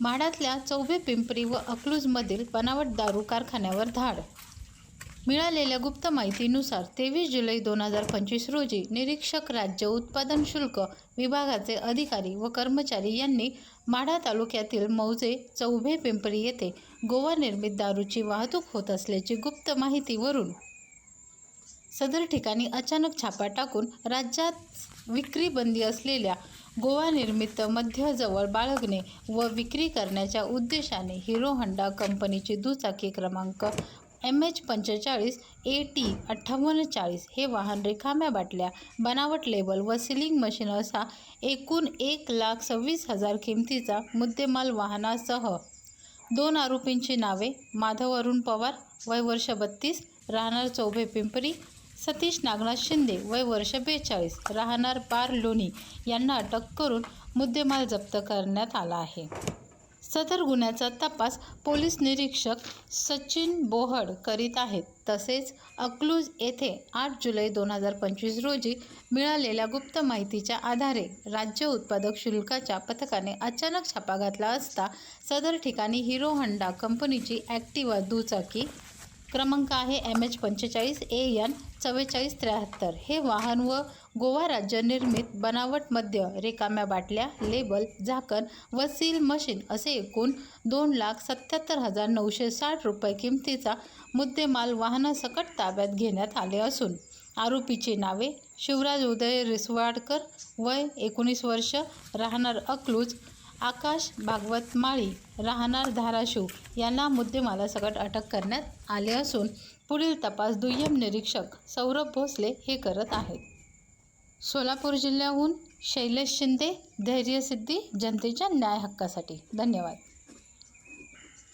म्हाडातल्या चौबे पिंपरी व अकलूजमधील बनावट दारू कारखान्यावर धाड. मिळालेल्या गुप्त माहितीनुसार तेवीस जुलै दोन हजार पंचवीस रोजी निरीक्षक राज्य उत्पादन शुल्क विभागाचे अधिकारी व कर्मचारी यांनी माढा तालुक्यातील मौजे चौभे पिंपरी येथे गोवा निर्मित दारूची वाहतूक होत असल्याची गुप्त माहितीवरून सदर ठिकाणी अचानक छापा टाकून राज्यात विक्री बंदी असलेल्या गोवा निर्मित मध्यजवळ बाळगणे व विक्री करण्याच्या उद्देशाने हिरो होंडा कंपनीची दुचाकी क्रमांक एम एच पंचेचाळीस ए टी अठ्ठावन्न चाळीस हे वाहन रिकाम्या बाटल्या बनावट लेबल व सिलिंग मशीन असा एकूण एक लाख सव्वीस हजार किमतीचा मुद्देमाल वाहनासह. दोन आरोपींची नावे? माधव अरुण पवार वय वर्ष बत्तीस राहणार चौभे पिंपरी सतीश नागनाथ शिंदे वय वर्ष बेचाळीस राहणार बार लोणी यांना अटक करून मुद्देमाल जप्त करण्यात आला आहे. सदर गुन्ह्याचा तपास पोलीस निरीक्षक सचिन बोहड करीत आहेत. तसेच अकलूज येथे आठ जुलै दोन हजार पंचवीस रोजी मिळालेल्या गुप्त माहितीच्या आधारे राज्य उत्पादक शुल्काच्या पथकाने अचानक छापा घातला असता सदर ठिकाणी हिरो होंडा कंपनीची ॲक्टिवा दुचाकी क्रमांक आहे एम एच पंचेचाळीस ए एन चव्वेचाळीस त्र्याहत्तर. हे वाहन व गोवा राज्य निर्मित बनावट मद्य रिकाम्या बाटल्या लेबल झाकण व सील मशीन असे एकूण दोन लाख सत्याहत्तर हजार नऊशे साठ रुपये किमतीचा मुद्देमाल वाहनासकट ताब्यात घेण्यात आले असून आरोपीची नावे शिवराज उदय रिसवाडकर वय एकोणीस वर्ष राहणार अकलूज आकाश भागवत माळी राहणार धाराशिव यांना मुद्देमालासकट अटक करण्यात आले असून पुढील तपास दुय्यम निरीक्षक सौरभ भोसले हे करत आहेत. सोलापूर जिल्ह्याहून शैलेश शिंदे धैर्यसिद्धी जनतेच्या न्याय हक्कासाठी. धन्यवाद.